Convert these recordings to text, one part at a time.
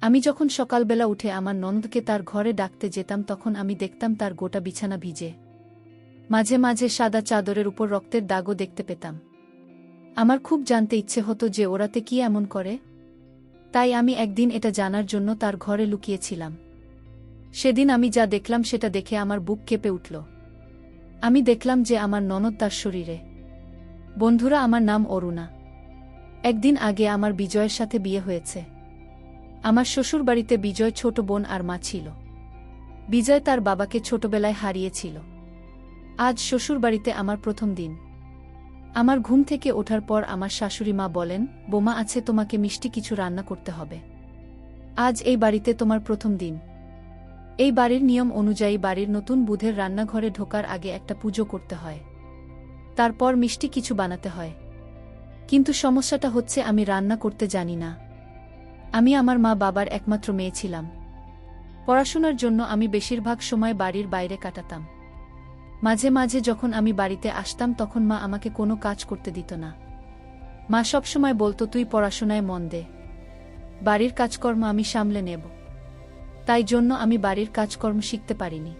আমি যখন সকালবেলা উঠে আমার নন্দকে তার ঘরে ডাকতে যেতাম, তখন আমি দেখতাম তার গোটা বিছানা ভিজে। মাঝে মাঝে সাদা চাদরের উপর রক্তের দাগও দেখতে পেতাম। আমার খুব জানতে ইচ্ছে হতো যে ওরাতে কি এমন করে। তাই আমি একদিন এটা জানার জন্য তার ঘরে লুকিয়েছিলাম। সেদিন আমি যা দেখলাম সেটা দেখে আমার বুক কেঁপে উঠল। আমি দেখলাম যে আমার ননদ তার শরীরে। বন্ধুরা, আমার নাম অরুণা। একদিন আগে আমার বিজয়ের সাথে বিয়ে হয়েছে। আমার শ্বশুরবাড়িতে বিজয় ছোট বোন আর মা ছিল। বিজয় তার বাবাকে ছোটবেলায় হারিয়েছিল। আজ শ্বশুরবাড়িতে আমার প্রথম দিন। আমার ঘুম থেকে ওঠার পর আমার শাশুড়ি মা বলেন, বোমা আছে, তোমাকে মিষ্টি কিছু রান্না করতে হবে। আজ এই বাড়িতে তোমার প্রথম দিন। এই বাড়ির নিয়ম অনুযায়ী বাড়ির নতুন বুধের রান্নাঘরে ঢোকার আগে একটা পুজো করতে হয়। তারপর মিষ্টি কিছু বানাতে হয়। কিন্তু সমস্যাটা হচ্ছে আমি রান্না করতে জানি না। আমি আমার মা বাবার একমাত্র মেয়ে ছিলাম। পড়াশোনার জন্য আমি বেশিরভাগ সময় বাড়ির বাইরে কাটাতাম। মাঝে মাঝে যখন আমি বাড়িতে আসতাম তখন মা আমাকে কোনো কাজ করতে দিত না। মা সবসময় বলতো, তুই পড়াশোনায় মন দে। বাড়ির কাজকর্ম আমি সামলে নেব। তাই জন্য আমি বাড়ির কাজকর্ম শিখতে পারিনি।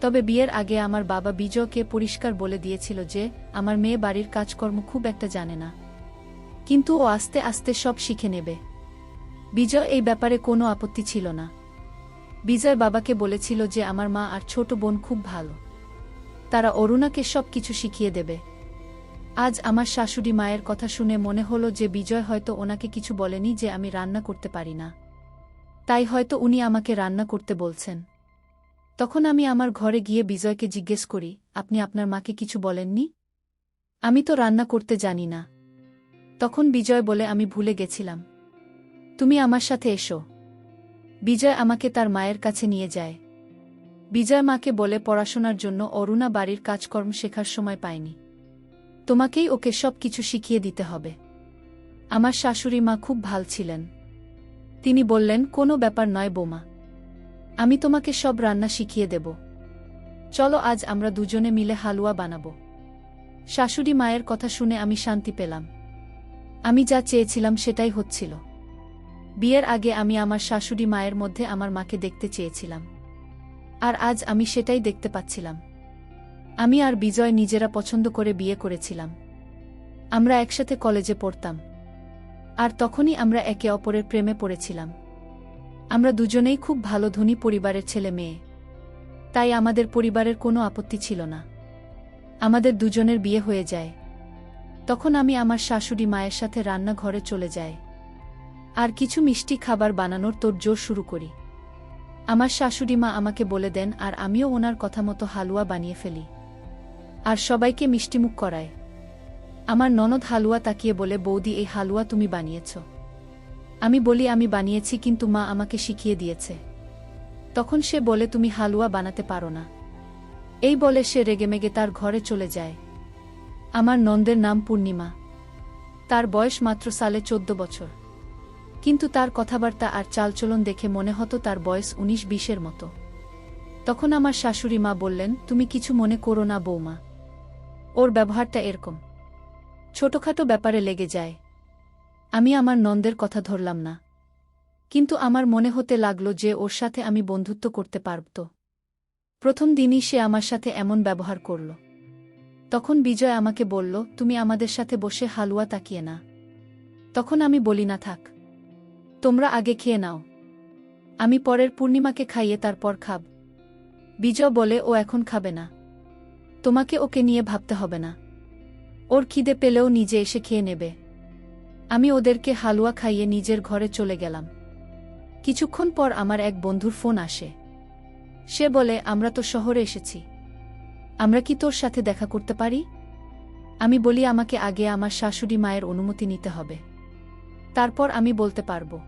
তবে বিয়ের আগে আমার বাবা বিজয়কে পরিষ্কার বলে দিয়েছিল যে, আমার মেয়ে বাড়ির কাজকর্ম খুব একটা জানে না। কিন্তু ও আস্তে আস্তে সব শিখে নেবে। বিজয় এই ব্যাপারে কোনো আপত্তি ছিল না। বিজয় বাবাকে বলেছিল যে আমার মা আর ছোট বোন খুব ভালো। তারা অরুণাকে সব কিছু শিখিয়ে দেবে। আজ আমার শাশুড়ি মায়ের কথা শুনে মনে হলো যে বিজয় হয়তো ওনাকে কিছু বলেনি যে আমি রান্না করতে পারি না। তাই হয়তো উনি আমাকে রান্না করতে বলছেন। তখন আমি আমার ঘরে গিয়ে বিজয়কে জিজ্ঞেস করি, আপনি আপনার মাকে কিছু বলেননি? আমি তো রান্না করতে জানি না। তখন বিজয় বলে, আমি ভুলে গেছিলাম। তুমি আমার সাথে এসো। বিজয় আমাকে তার মায়ের কাছে নিয়ে যায়। বিজয় মাকে বলে পড়াশোনার জন্য অরুণা বাড়ির কাজকর্ম শেখার সময় পায়নি। তোমাকেই ওকে সব কিছু শিখিয়ে দিতে হবে। আমার শাশুড়ি মা খুব ভালো ছিলেন। তিনি বললেন, কোনো ব্যাপার নয় বোমা। আমি তোমাকে সব রান্না শিখিয়ে দেব। চলো আজ আমরা দুজনে মিলে হালুয়া বানাব। শাশুড়ি মায়ের কথা শুনে আমি শান্তি পেলাম। আমি যা চেয়েছিলাম সেটাই হচ্ছিল। বিয়ের আগে আমি আমার শাশুড়ি মায়ের মধ্যে আমার মাকে দেখতে চেয়েছিলাম। আর আজ আমি সেটাই দেখতে পাচ্ছিলাম। আমি আর বিজয় নিজেরা পছন্দ করে বিয়ে করেছিলাম। আমরা একসাথে কলেজে পড়তাম। আর তখনই আমরা একে অপরের প্রেমে পড়েছিলাম। আমরা দুজনেই খুব ভালো ধনী পরিবারের ছেলে মেয়ে। তাই আমাদের পরিবারের কোনো আপত্তি ছিল না। আমাদের দুজনের বিয়ে হয়ে যায়। তখন আমি আমার শাশুড়ি মায়ের সাথে রান্নাঘরে চলে যাই। আর কিছু মিষ্টি খাবার বানানোর তোর জোর শুরু করি। আমার শাশুড়ি মা আমাকে বলে দেন, আর আমিও ওনার কথা মতো হালুয়া বানিয়ে ফেলি। আর সবাইকে মিষ্টিমুখ করায়। আমার ননদ হালুয়া তাকিয়ে বলে, বৌদি, এই হালুয়া তুমি বানিয়েছ। আমি বলি, আমি বানিয়েছি, কিন্তু মা আমাকে শিখিয়ে দিয়েছে। তখন সে বলে, তুমি হালুয়া বানাতে পারো না। এই বলে সে রেগেমেগে তার ঘরে চলে যায়। আমার নন্দের নাম পূর্ণিমা। তার বয়স মাত্র সালে চোদ্দ বছর। কিন্তু তার কথাবার্তা আর চালচলন দেখে মনে হতো তার বয়স উনিশ বিশের মতো। তখন আমার শাশুড়ি মা বললেন, তুমি কিছু মনে করো না বৌমা। ওর ব্যবহারটা এরকম। ছোটখাটো ব্যাপারে লেগে যায়। আমি আমার নন্দের কথা ধরলাম না। কিন্তু আমার মনে হতে লাগল যে ওর সাথে আমি বন্ধুত্ব করতে পারত প্রথম দিনই সে আমার সাথে এমন ব্যবহার করল। তখন বিজয় আমাকে বলল, তুমি আমাদের সাথে বসে হালুয়া তাকিয়ে না। তখন আমি বলি, না থাক। তোমরা আগে খেয়ে নাও। আমি পরের পূর্ণিমাকে খাইয়ে তারপর খাব। বিজয় বলে, ও এখন খাবে না। তোমাকে ওকে নিয়ে ভাবতে হবে না। ওর খিদে পেলেও নিজে এসে খেয়ে নেবে। আমি ওদেরকে হালুয়া খাইয়ে নিজের ঘরে চলে গেলাম। কিছুক্ষণ পর আমার এক বন্ধুর ফোন আসে। সে বলে, আমরা তো শহরে এসেছি। আমরা কি তোর সাথে দেখা করতে পারি? আমি বলি, আমাকে আগে আমার শাশুড়ি মায়ের অনুমতি নিতে হবে। তারপর আমি বলতে পারব।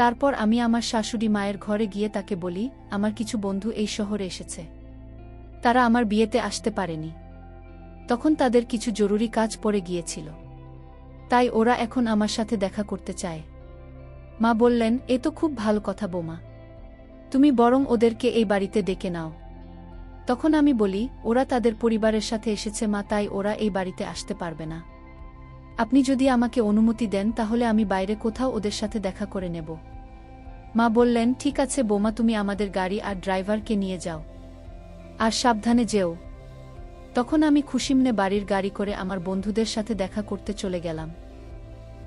তারপর আমি আমার শাশুড়ি মায়ের ঘরে গিয়ে তাকে বলি, আমার কিছু বন্ধু এই শহরে এসেছে। তারা আমার বিয়েতে আসতে পারেনি। তখন তাদের কিছু জরুরি কাজ পড়ে গিয়েছিল। তাই ওরা এখন আমার সাথে দেখা করতে চায়। মা বললেন, এ তো খুব ভালো কথা বোমা। তুমি বরং ওদেরকে এই বাড়িতে ডেকে নাও। তখন আমি বলি, ওরা তাদের পরিবারের সাথে এসেছে মা, তাই ওরা এই বাড়িতে আসতে পারবে না। আপনি যদি আমাকে অনুমতি দেন, তাহলে আমি বাইরে কোথাও ওদের সাথে দেখা করে নেব। মা বললেন, ঠিক আছে বোমা, তুমি আমাদের গাড়ি আর ড্রাইভারকে নিয়ে যাও। আর সাবধানে যেও। তখন আমি খুশিমনে বাড়ির গাড়ি করে আমার বন্ধুদের সাথে দেখা করতে চলে গেলাম।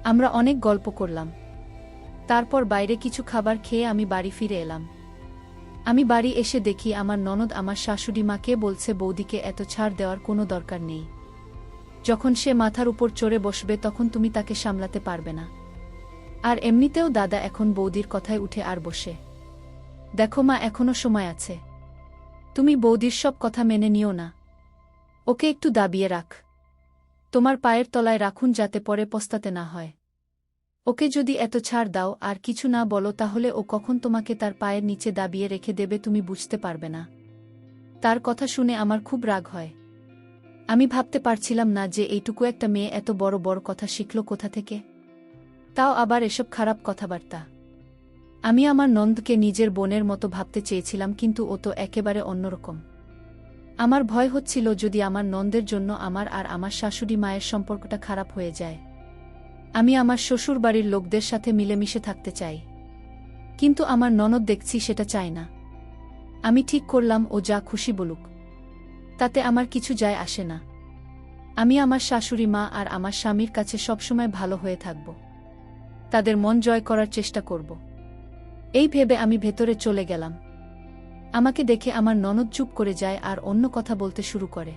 আমরা অনেক গল্প করলাম। তারপর বাইরে কিছু খাবার খেয়ে আমি বাড়ি ফিরে এলাম। আমি বাড়ি এসে দেখি আমার ননদ আমার শাশুড়ি মাকে বলছে, বৌদিকে এত ছাড় দেওয়ার কোনো দরকার নেই। যখন সে মাথার উপর চড়ে বসবে, তখন তুমি তাকে সামলাতে পারবে না। আর এমনিতেও দাদা এখন বৌদির কথায় উঠে আর বসে। দেখো মা, এখনও সময় আছে। তুমি বৌদির সব কথা মেনে নিও না। ওকে একটু দাবিয়ে রাখ। তোমার পায়ের তলায় রাখুন যাতে পরে পস্তাতে না হয়। ওকে যদি এত ছাড় দাও আর কিছু না বলো তাহলে ও কখন তোমাকে তার পায়ের নিচে দাবিয়ে রেখে দেবে তুমি বুঝতে পারবে না। তার কথা শুনে আমার খুব রাগ হয়। আমি ভাবতে পারছিলাম না যে এইটুকু একটা মেয়ে এত বড় বড় কথা শিখল কোথা থেকে। তাও আবার এসব খারাপ কথাবার্তা। আমি আমার নন্দকে নিজের বোনের মতো ভাবতে চেয়েছিলাম, কিন্তু ও তো একেবারে অন্যরকম। আমার ভয় হচ্ছিল যদি আমার নন্দের জন্য আমার আর আমার শাশুড়ি মায়ের সম্পর্কটা খারাপ হয়ে যায়। আমি আমার শ্বশুর বাড়ির লোকদের সাথে মিলেমিশে থাকতে চাই। কিন্তু আমার ননদ দেখছি সেটা চায় না। আমি ঠিক করলাম, ও যা খুশি বলুক। তাতে আমার কিছু যায় আসে না। আমি আমার শাশুড়ি মা আর আমার স্বামীর কাছে সবসময় ভালো হয়ে থাকব। তাদের মন জয় করার চেষ্টা করব। এই ভেবে আমি ভেতরে চলে গেলাম। আমাকে দেখে আমার ননদ চুপ করে যায় আর অন্য কথা বলতে শুরু করে।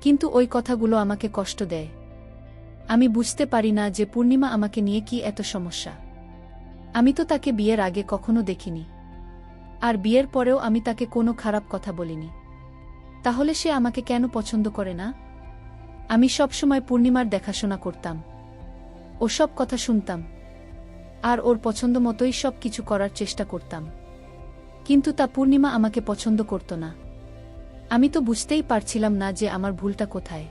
কিন্তু ওই কথাগুলো আমাকে কষ্ট দেয়। আমি বুঝতে পারি না যে পূর্ণিমা আমাকে নিয়ে কি এত সমস্যা। আমি তো তাকে বিয়ের আগে কখনো দেখিনি। আর বিয়ের পরেও আমি তাকে কোনো খারাপ কথা বলিনি। তাহলে সে আমাকে কেন পছন্দ করে না? আমি সবসময় পূর্ণিমার দেখাশোনা করতাম। ওসব কথা শুনতাম। আর ওর পছন্দ মতোই সব কিছু করার চেষ্টা করতাম। কিন্তু তা পূর্ণিমা আমাকে পছন্দ করত না। আমি তো বুঝতেই পারছিলাম না যে আমার ভুলটা কোথায়।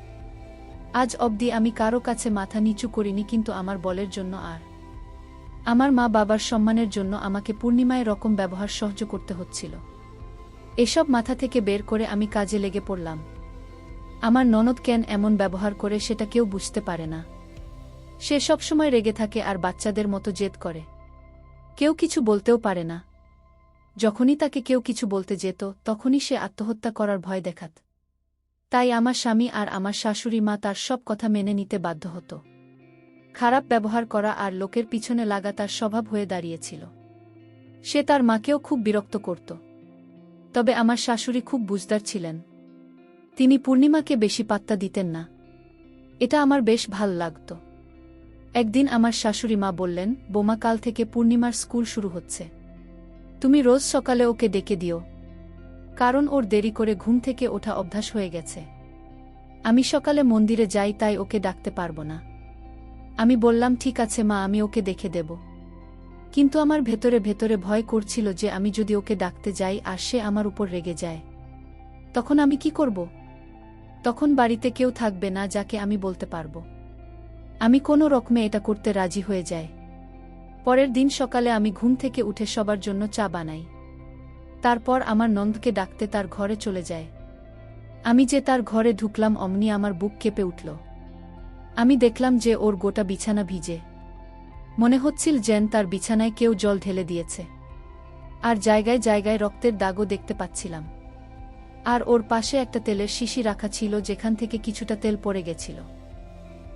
আজ অবধি আমি কারও কাছে মাথা নিচু করিনি কিন্তু আমার বলের জন্য আর। আমার মা বাবার সম্মানের জন্য আমাকে পূর্ণিমায় রকম ব্যবহার সহ্য করতে হচ্ছিল। এসব মাথা থেকে বের করে আমি কাজে লেগে পড়লাম। আমার ননদ কেন এমন ব্যবহার করে সেটা কেউ বুঝতে পারে না। সে সবসময় রেগে থাকে আর বাচ্চাদের মতো জেদ করে। কেউ কিছু বলতেও পারে না। যখনই তাকে কেউ কিছু বলতে যেত, তখনই সে আত্মহত্যা করার ভয় দেখাত। তাই আমার স্বামী আর আমার শাশুড়ি মা তার সব কথা মেনে নিতে বাধ্য হতো। খারাপ ব্যবহার করা আর লোকের পিছনে লাগা তার স্বভাব হয়ে দাঁড়িয়েছিল। সে তার মাকেও খুব বিরক্ত করত। তবে আমার শাশুড়ি খুব বুঝদার ছিলেন। তিনি পূর্ণিমাকে বেশি পাত্তা দিতেন না। এটা আমার বেশ ভালো লাগত। একদিন আমার শাশুড়ি মা বললেন, বোমা কাল থেকে পূর্ণিমার স্কুল শুরু হচ্ছে। তুমি রোজ সকালে ওকে ডেকে দিও। কারণ ওর দেরি করে ঘুম থেকে ওঠা অভ্যাস হয়ে গেছে। আমি সকালে মন্দিরে যাই, তাই ওকে ডাকতে পারব না। আমি বললাম, ঠিক আছে মা, আমি ওকে দেখে দেব। কিন্তু আমার ভেতরে ভেতরে ভয় করছিল যে আমি যদি ওকে ডাকতে যাই আর সে আমার উপর রেগে যায়। তখন আমি কি করব? তখন বাড়িতে কেউ থাকবে না, যাকে আমি বলতে পারব। আমি কোনো রকমে এটা করতে রাজি হয়ে যায় পরের দিন সকালে আমি ঘুম থেকে উঠে সবার জন্য চা বানাই। তারপর আমার নন্দকে ডাকতে তার ঘরে চলে যায়। আমি যে তার ঘরে ঢুকলাম, অমনি আমার বুক কেঁপে উঠল। আমি দেখলাম যে ওর গোটা বিছানা ভিজে। মনে হচ্ছিল যেন তার বিছানায় কেউ জল ঢেলে দিয়েছে। আর জায়গায় জায়গায় রক্তের দাগও দেখতে পাচ্ছিলাম। আর ওর পাশে একটা তেলের শিশি রাখা ছিল, যেখান থেকে কিছুটা তেল পড়ে গেছিল।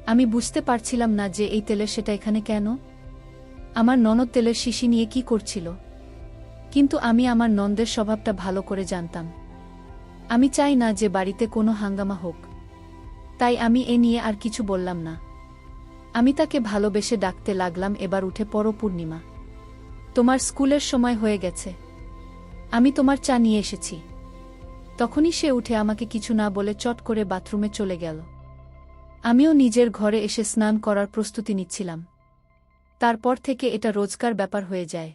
আমি বুঝতে পারছিলাম না যে এই তেলের সেটা এখানে কেন। আমার ননদ তেলের শিশি নিয়ে কি করছিল। কিন্তু আমি আমার নন্দের স্বভাবটা ভালো করে জানতাম। আমি চাই না যে বাড়িতে কোনো হাঙ্গামা হোক। তাই আমি এ নিয়ে আর কিছু বললাম না। আমি তাকে ভালোবেসে ডাকতে লাগলাম এবার উঠে পড়ো পূর্ণিমা। তোমার স্কুলের সময় হয়ে গেছে। আমি তোমার চা নিয়ে এসেছি। তখনই সে উঠে আমাকে কিছু না বলে চট করে বাথরুমে চলে গেল। আমিও নিজের ঘরে এসে স্নান করার প্রস্তুতি নিচ্ছিলাম। তারপর থেকে এটা রোজকার ব্যাপার হয়ে যায়।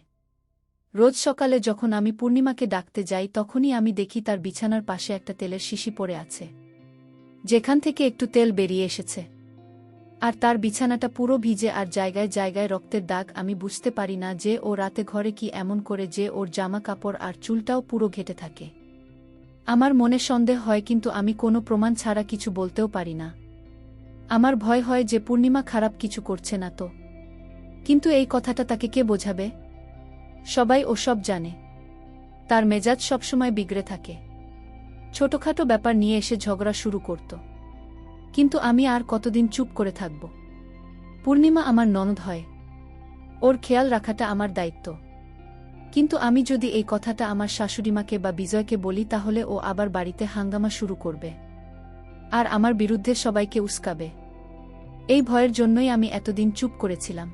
রোজ সকালে যখন আমি পূর্ণিমাকে ডাকতে যাই, তখনই আমি দেখি তার বিছানার পাশে একটা তেলের শিশি পড়ে আছে। যেখান থেকে একটু তেল বেরিয়ে এসেছে। আর তার বিছানাটা পুরো ভিজে আর জায়গায় জায়গায় রক্তের দাগ, আমি বুঝতে পারি না যে ও রাতে ঘরে কি এমন করে যে ওর জামা কাপড় আর চুলটাও পুরো ঘেটে থাকে। আমার মনে সন্দেহ হয়, কিন্তু আমি কোনো প্রমাণ ছাড়া কিছু বলতেও পারি না। আমার ভয় হয় যে পূর্ণিমা খারাপ কিছু করছে না তো। কিন্তু এই কথাটা তাকে কে বোঝাবে? সবাই ওসব জানে। তার মেজাজ সবসময় বিগড়ে থাকে। ছোটখাটো ব্যাপার নিয়ে এসে ঝগড়া শুরু করত। কিন্তু আমি আর কতদিন চুপ করে থাকব? পূর্ণিমা আমার ননদ হয়। ওর খেয়াল রাখাটা আমার দায়িত্ব। কিন্তু আমি যদি এই কথাটা আমার শাশুড়িমাকে বা বিজয়কে বলি তাহলে ও আবার বাড়িতে হাঙ্গামা শুরু করবে। আর আমার বিরুদ্ধে সবাইকে উস্কাবে। এই ভয়ের জন্যই আমি এতদিন চুপ করেছিলাম।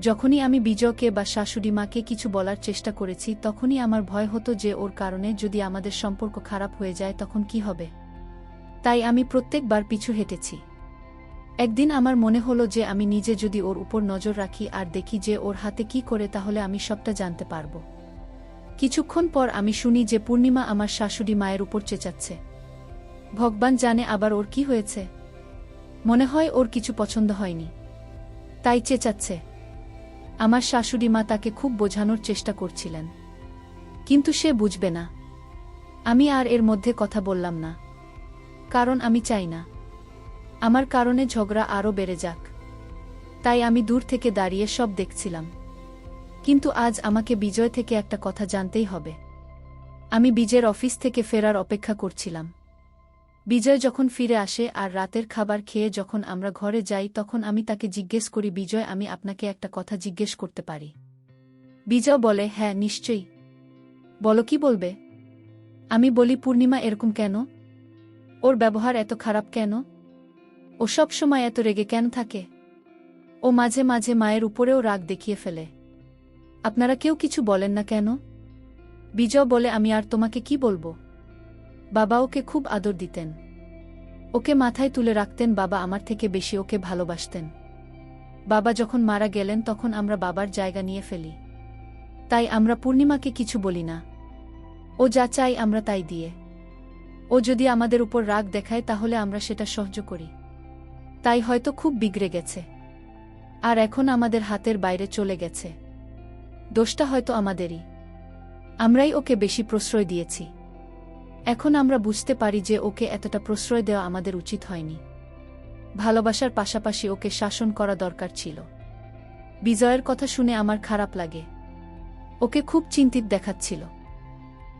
যখনই আমি বিজয়কে বা শাশুড়ি মাকে কিছু বলার চেষ্টা করেছি, তখনই আমার ভয় হতো যে ওর কারণে যদি আমাদের সম্পর্ক খারাপ হয়ে যায়, তখন কি হবে? তাই আমি প্রত্যেকবার পিছু হেঁটেছি। একদিন আমার মনে হলো যে আমি নিজে যদি ওর উপর নজর রাখি আর দেখি যে ওর হাতে কি করে, তাহলে আমি সবটা জানতে পারব। কিছুক্ষণ পর আমি শুনি যে পূর্ণিমা আমার শাশুড়ি মায়ের উপর চেঁচাচ্ছে। ভগবান জানে আবার ওর কি হয়েছে। মনে হয় ওর কিছু পছন্দ হয়নি। তাই চেঁচাচ্ছে। আমার শাশুড়ি মা তাকে খুব বোঝানোর চেষ্টা করছিলেন। কিন্তু সে বুঝবে না। আমি আর এর মধ্যে কথা বললাম না। কারণ আমি চাই না। আমার কারণে ঝগড়া আরও বেড়ে যাক। তাই আমি দূর থেকে দাঁড়িয়ে সব দেখছিলাম। কিন্তু আজ আমাকে বিজয় থেকে একটা কথা জানতেই হবে। আমি বিজয়ের অফিস থেকে ফেরার অপেক্ষা করছিলাম। বিজয় যখন ফিরে আসে আর রাতের খাবার খেয়ে যখন আমরা ঘরে যাই, তখন আমি তাকে জিজ্ঞেস করি, বিজয়, আমি আপনাকে একটা কথা জিজ্ঞেস করতে পারি। বিজয় বলে হ্যাঁ নিশ্চয়ই। বলো, কি বলবে? আমি বলি, পূর্ণিমা এরকম কেন? ওর ব্যবহার এত খারাপ কেন? ও সব সময় এত রেগে কেন থাকে? ও মাঝে মাঝে মায়ের উপরেও রাগ দেখিয়ে ফেলে। আপনারা কেউ কিছু বলেন না কেন? বিজয় বলে, আমি আর তোমাকে কি বলব? বাবা ওকে খুব আদর দিতেন। ওকে মাথায় তুলে রাখতেন, বাবা আমার থেকে বেশি ওকে ভালোবাসতেন। বাবা যখন মারা গেলেন, তখন আমরা বাবার জায়গা নিয়ে ফেলি। তাই আমরা পূর্ণিমাকে কিছু বলি না। ও যা চাই আমরা তাই দিয়ে। ও যদি আমাদের উপর রাগ দেখায়, তাহলে আমরা সেটা সহ্য করি। তাই হয়তো খুব বিগড়ে গেছে। আর এখন আমাদের হাতের বাইরে চলে গেছে। দোষটা হয়তো আমাদেরই। আমরাই ওকে বেশি প্রশ্রয় দিয়েছি। এখন আমরা বুঝতে পারি যে ওকে এতটা প্রশ্রয় দেওয়া আমাদের উচিত হয়নি। ভালোবাসার পাশাপাশি ওকে শাসন করা দরকার ছিল। বিজয়ের কথা শুনে আমার খারাপ লাগে। ওকে খুব চিন্তিত দেখাচ্ছিল।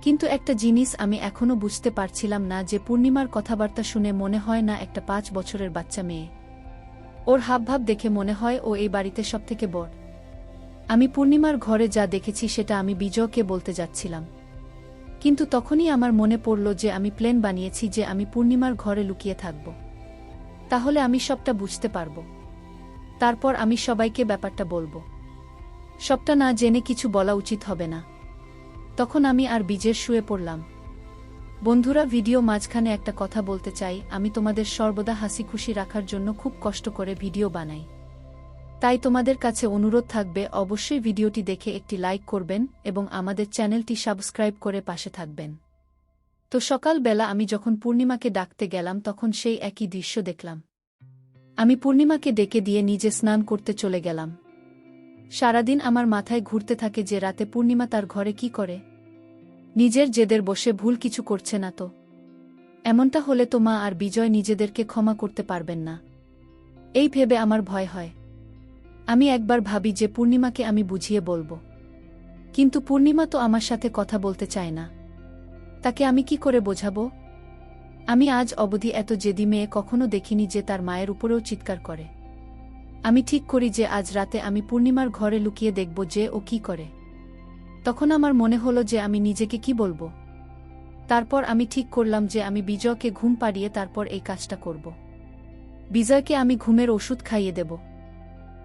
কিন্তু একটা জিনিস আমি এখনও বুঝতে পারছিলাম না যে পূর্ণিমার কথাবার্তা শুনে মনে হয় না একটা পাঁচ বছরের বাচ্চা মেয়ে। ওর হাবভাব দেখে মনে হয় ও এই বাড়িতে সবথেকে বড়। আমি পূর্ণিমার ঘরে যা দেখেছি সেটা আমি বিজয়কে বলতে যাচ্ছিলাম। কিন্তু তখনই আমার মনে পড়ল যে আমি প্লেন বানিয়েছি যে আমি পূর্ণিমার ঘরে লুকিয়ে থাকব। তাহলে আমি সবটা বুঝতে পারব। তারপর আমি সবাইকে ব্যাপারটা বলব। সবটা না জেনে কিছু বলা উচিত হবে না। তখন আমি আর বীজের শুয়ে পড়লাম। বন্ধুরা, ভিডিও মাঝখানে একটা কথা বলতে চাই। আমি তোমাদের সর্বদা হাসি খুশি রাখার জন্য খুব কষ্ট করে ভিডিও বানাই। তাই তোমাদের কাছে অনুরোধ থাকবে অবশ্যই ভিডিওটি দেখে একটি লাইক করবেন এবং আমাদের চ্যানেলটি সাবস্ক্রাইব করে পাশে থাকবেন। তো সকালবেলা আমি যখন পূর্ণিমাকে ডাকতে গেলাম তখন সেই একই দৃশ্য দেখলাম। আমি পূর্ণিমাকে ডেকে দিয়ে নিজে স্নান করতে চলে গেলাম। সারাদিন আমার মাথায় ঘুরতে থাকে যে রাতে পূর্ণিমা তার ঘরে কি করে। নিজের জেদের বসে ভুল কিছু করছে না তো। এমনটা হলে তো মা আর বিজয় নিজেদেরকে ক্ষমা করতে পারবেন না। এই ভেবে আমার ভয় হয়। আমি একবার ভাবি যে পূর্ণিমাকে আমি বুঝিয়ে বলব। কিন্তু পূর্ণিমা তো আমার সাথে কথা বলতে চায় না। তাকে আমি কি করে বোঝাবো? আমি আজ অবধি এত জেদি মেয়ে কখনো দেখিনি যে তার মায়ের উপরেও চিৎকার করে। আমি ঠিক করি যে আজ রাতে আমি পূর্ণিমার ঘরে লুকিয়ে দেখব যে ও কি করে। তখন আমার মনে হলো যে আমি নিজেকে কি বলব? তারপর আমি ঠিক করলাম যে আমি বিজয়কে ঘুম পাড়িয়ে তারপর এই কাজটা করব। বিজয়কে আমি ঘুমের ওষুধ খাইয়ে দেব।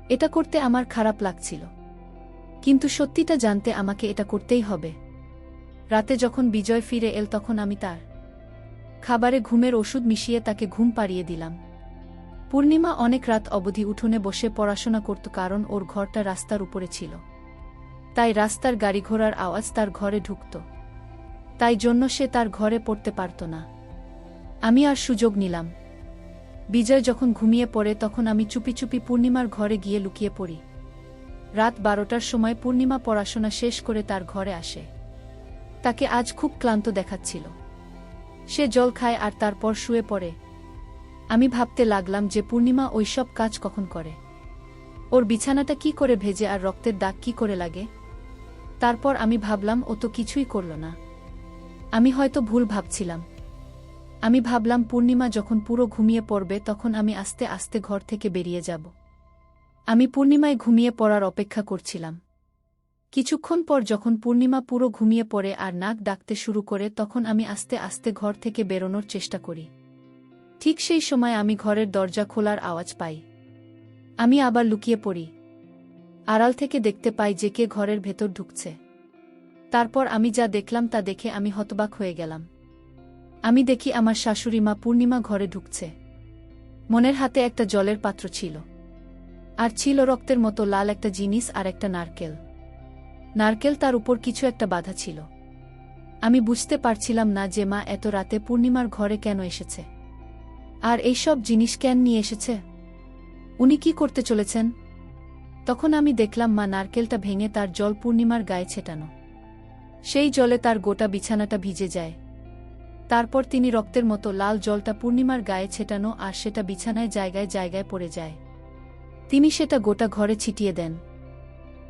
এটা করতে আমার খারাপ লাগছিল। কিন্তু সত্যিটা জানতে আমাকে এটা করতেই হবে। রাতে যখন বিজয় ফিরে এল তখন আমি তার খাবারে ঘুমের ওষুধ মিশিয়ে তাকে ঘুম পাড়িয়ে দিলাম। পূর্ণিমা অনেক রাত অবধি উঠোনে বসে পড়াশোনা করত কারণ ওর ঘরটা রাস্তার উপরে ছিল। তাই রাস্তার গাড়ি ঘোড়ার আওয়াজ তার ঘরে ঢুকত। তাই জন্য সে তার ঘরে পড়তে পারত না। আমি আর সুযোগ নিলাম। বিজয় যখন ঘুমিয়ে পড়ে তখন আমি চুপি চুপি পূর্ণিমার ঘরে গিয়ে লুকিয়ে পড়ি। রাত বারোটার সময় পূর্ণিমা পড়াশোনা শেষ করে তার ঘরে আসে। তাকে আজ খুব ক্লান্ত দেখাচ্ছিল। সে জল খায় আর তারপর শুয়ে পড়ে। আমি ভাবতে লাগলাম যে পূর্ণিমা ওইসব কাজ কখন করে? ওর বিছানাটা কি করে ভেজে আর রক্তের দাগ কি করে লাগে? তারপর আমি ভাবলাম ও তো কিছুই করল না। আমি হয়তো ভুল ভাবছিলাম। আমি ভাবলাম পূর্ণিমা যখন পুরো ঘুমিয়ে পড়বে তখন আমি আস্তে আস্তে ঘর থেকে বেরিয়ে যাব। আমি পূর্ণিমায় ঘুমিয়ে পড়ার অপেক্ষা করছিলাম। কিছুক্ষণ পর যখন পূর্ণিমা পুরো ঘুমিয়ে পড়ে আর নাক ডাকতে শুরু করে তখন আমি আস্তে আস্তে ঘর থেকে বেরোনোর চেষ্টা করি। ঠিক সেই সময় আমি ঘরের দরজা খোলার আওয়াজ পাই। আমি আবার লুকিয়ে পড়ি। আড়াল থেকে দেখতে পাই যে কে ঘরের ভেতর ঢুকছে। তারপর আমি যা দেখলাম তা দেখে আমি হতবাক হয়ে গেলাম। আমি দেখি আমার শাশুড়ি মা পূর্ণিমা ঘরে ঢুকছে। মনের হাতে একটা জলের পাত্র ছিল। আর ছিল রক্তের মতো লাল একটা জিনিস আর একটা নারকেল। নারকেল তার উপর কিছু একটা বাধা ছিল। আমি বুঝতে পারছিলাম না যে মা এত রাতে পূর্ণিমার ঘরে কেন এসেছে। আর এইসব জিনিস কেন নিয়ে এসেছে? উনি কি করতে চলেছেন? তখন আমি দেখলাম মা নারকেলটা ভেঙে তার জল পূর্ণিমার গায়ে ছেটানো। সেই জলে তার গোটা বিছানাটা ভিজে যায়। তারপর তিনি রক্তের মতো লাল জলটা পূর্ণিমার গায়ে ছেটানো আর সেটা বিছানায় জায়গায় জায়গায় পড়ে যায়। তিনি সেটা গোটা ঘরে ছিটিয়ে দেন।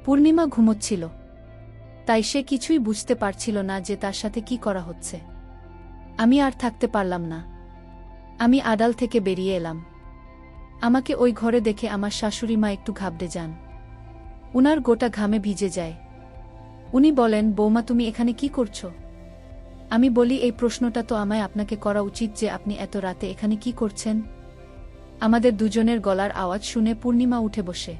পূর্ণিমা ঘুমোচ্ছিল। তাই সে কিছুই বুঝতে পারছিল না যে তার সাথে কি করা হচ্ছে। আমি আর থাকতে পারলাম না। আমি আডাল থেকে বেরিয়ে এলাম। আমাকে ওই ঘরে দেখে আমার শাশুড়ি মা একটু ঘাবড়ে যান। উনার গোটা ঘামে ভিজে যায়। উনি বলেন, বৌমা, তুমি এখানে কি করছ? আমি বলি, এই প্রশ্নটা তো আমায় আপনাকে করা উচিত যে আপনি এত রাতে এখানে কি করছেন। আমাদের দুজনের গলার আওয়াজ শুনে পূর্ণিমা উঠে বসে।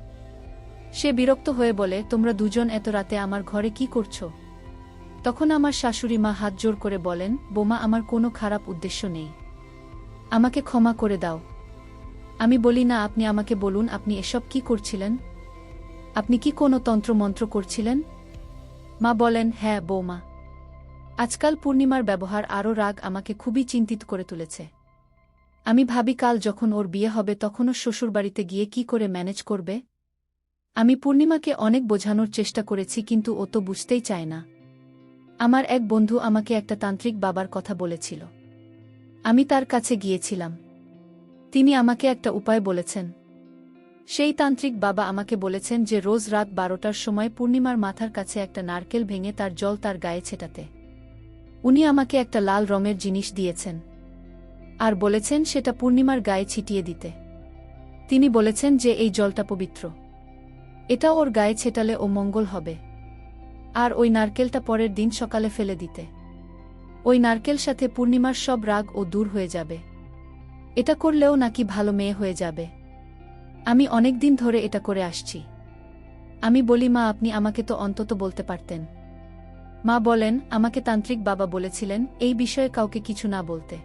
সে বিরক্ত হয়ে বলে, তোমরা দুজন এত রাতে আমার ঘরে কি করছ? তখন আমার শাশুড়ি মা হাত জোর করে বলেন, বোমা আমার কোনো খারাপ উদ্দেশ্য নেই। আমাকে ক্ষমা করে দাও। আমি বলি, না, আপনি আমাকে বলুন, আপনি এসব কি করছিলেন? আপনি কি কোনো তন্ত্রমন্ত্র করছিলেন? মা বলেন হ্যাঁ বৌমা। আজকাল পূর্ণিমার ব্যবহার আরও রাগ আমাকে খুবই চিন্তিত করে তুলেছে। আমি ভাবি কাল যখন ওর বিয়ে হবে তখনও শ্বশুরবাড়িতে গিয়ে কি করে ম্যানেজ করবে? আমি পূর্ণিমাকে অনেক বোঝানোর চেষ্টা করেছি কিন্তু ও তো বুঝতেই চায় না। আমার এক বন্ধু আমাকে একটা তান্ত্রিক বাবার কথা বলেছিল। আমি তার কাছে গিয়েছিলাম। তিনি আমাকে একটা উপায় বলেছেন। সেই তান্ত্রিক বাবা আমাকে বলেছেন যে রোজ রাত বারোটার সময় পূর্ণিমার মাথার কাছে একটা নারকেল ভেঙে তার জল তার গায়ে ছেটাতে। উনি আমাকে একটা লাল রঙের জিনিস দিয়েছেন। আর বলেছেন সেটা পূর্ণিমার গায়ে ছিটিয়ে দিতে। তিনি বলেছেন যে এই জলটা পবিত্র। এটা ওর গায়ে ছেটালে ও মঙ্গল হবে। আর ওই নারকেলটা পরের দিন সকালে ফেলে দিতে। ওই নারকেল সাথে পূর্ণিমার সব রাগ ও দূর হয়ে যাবে। এটা করলেও নাকি ভালো মেয়ে হয়ে যাবে। আমি অনেক দিন ধরে এটা করে আসছি। আমি বলি, মা, আপনি আমাকে তো অন্তত বলতে পারতেন। মা বলেন, আমাকে তান্ত্রিক বাবা বলেছিলেন, এই বিষয়ে কাউকে কিছু না বলতে।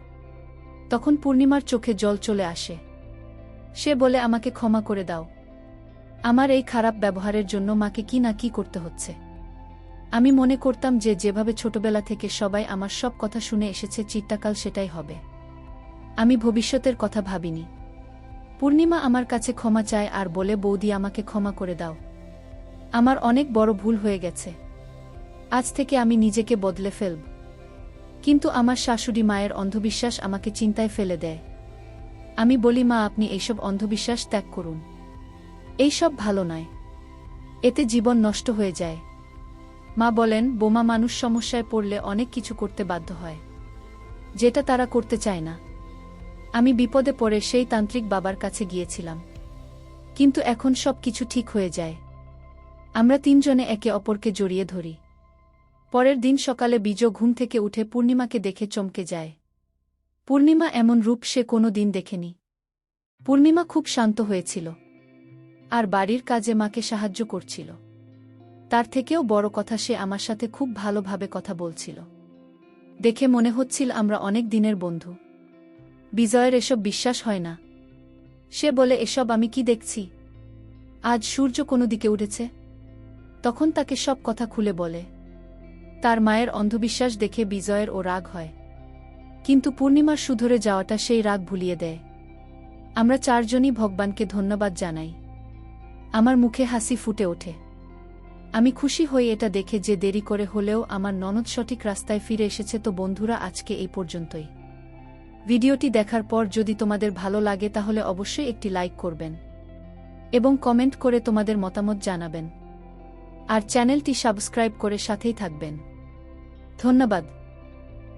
তখন পূর্ণিমার চোখে জল চলে আসে। সে বলে, আমাকে ক্ষমা করে দাও। আমার এই খারাপ ব্যবহারের জন্য মাকে কি না কি করতে হচ্ছে। আমি মনে করতাম যে, যেভাবে ছোটবেলা থেকে সবাই আমার সব কথা শুনে এসেছে, চিত্তাকাল সেটাই হবে। আমি ভবিষ্যতের কথা ভাবিনি। পূর্ণিমা আমার কাছে ক্ষমা চায় আর বলে, বৌদি, আমাকে ক্ষমা করে দাও। আমার অনেক বড় ভুল হয়ে গেছে। আজ থেকে আমি নিজেকে বদলে ফেলব। কিন্তু আমার শাশুড়ি মায়ের অন্ধবিশ্বাস আমাকে চিন্তায় ফেলে দেয়। আমি বলি, মা, আপনি এইসব অন্ধবিশ্বাস ত্যাগ করুন। এইসব ভালো নয়। এতে জীবন নষ্ট হয়ে যায়। মা বলেন, বোমা মানুষ সমস্যায় পড়লে অনেক কিছু করতে বাধ্য হয়। যেটা তারা করতে চায় না। আমি বিপদে পড়ে সেই তান্ত্রিক বাবার কাছে গিয়েছিলাম। কিন্তু এখন সব কিছু ঠিক হয়ে যায়। আমরা তিনজনে একে অপরকে জড়িয়ে ধরি। পরের দিন সকালে বীজ ঘুম থেকে উঠে পূর্ণিমাকে দেখে চমকে যায়। পূর্ণিমা এমন রূপ সে কোনো দিন দেখেনি। পূর্ণিমা খুব শান্ত হয়েছিল। আর বাড়ির কাজে মাকে সাহায্য করছিল। তার থেকেও বড় কথা সে আমার সাথে খুব ভালোভাবে কথা বলছিল। দেখে মনে হচ্ছিল আমরা অনেক দিনের বন্ধু। বিজয়ের এসব বিশ্বাস হয় না। সে বলে, এসব আমি কি দেখছি? আজ সূর্য কোনো দিকে উঠেছে? তখন তাকে সব কথা খুলে বলে। তার মায়ের অন্ধবিশ্বাস দেখে বিজয়ের ও রাগ হয়। কিন্তু পূর্ণিমার সুধরে যাওয়াটা সেই রাগ ভুলিয়ে দেয়। আমরা চারজনই ভগবানকে ধন্যবাদ জানাই। আমার মুখে হাসি ফুটে ওঠে। আমি খুশি হই এটা দেখে যে দেরি করে হলেও আমার ননদ সঠিক রাস্তায় ফিরে এসেছে তো বন্ধুরা আজকে এই পর্যন্তই। ভিডিওটি দেখার পর যদি তোমাদের ভালো লাগে তাহলে অবশ্যই একটি লাইক করবেন। এবং কমেন্ট করে তোমাদের মতামত জানাবেন। আর চ্যানেলটি সাবস্ক্রাইব করে সাথেই থাকবেন। ধন্যবাদ।